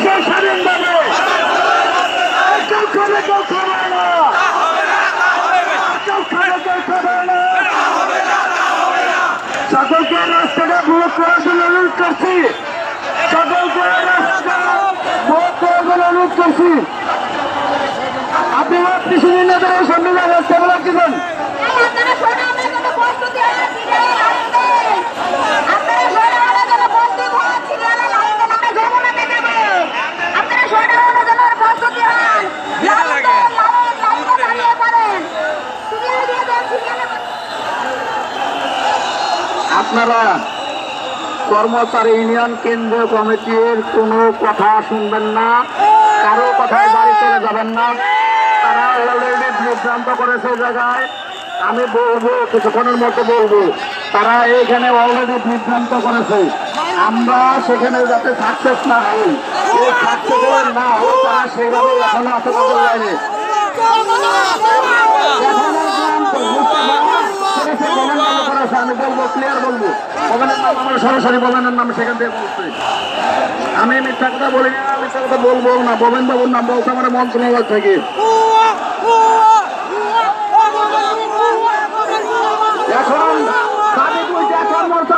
বাংলাদেশের স্বাধীনভাবে কেউ খাবে কেউ খাবে না। কেউ খাবে কেউ খাবে না। সকলকে রাস্তাটা জন্য অনুরোধ করছি। সকলকে অনুরোধ করছি। আপনারা কর্মচারী ইউনিয়ন কেন্দ্রীয় কমিটির কোনো কথা শুনবেন না, কারও কথায় বাড়ি চলে যাবেন না। তারা অলরেডি বিভ্রান্ত করেছে জায়গায়। আমি বলব, কিছুক্ষণের মতো বলব, তারা এখানে অলরেডি বিভ্রান্ত করেছে। আমরা সেখানে যাতে সাকসেস না হই সাকসেস না হোক তারা সেইভাবে এখনও লাইনে বলব। সরাসরি নাম সেখান থেকে আমি বাবুর নাম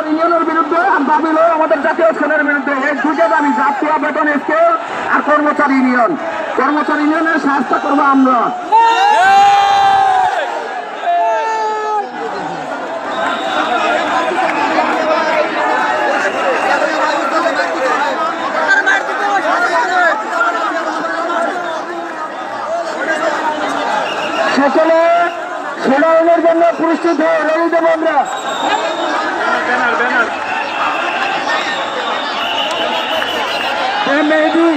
ইউনিয়নের বিরুদ্ধে আর হলো আমাদের জাতীয় স্কুলের বিরুদ্ধে। এই দাবি, জাতীয় বেতন স্কেল আর কর্মচারী ইউনিয়ন। কর্মচারী ইউনিয়নের সাহায্য করব আমরা। সকলে শুনানোর জন্য প্রস্তুত হয়ে রেডি দেবো আমরা মেহেদি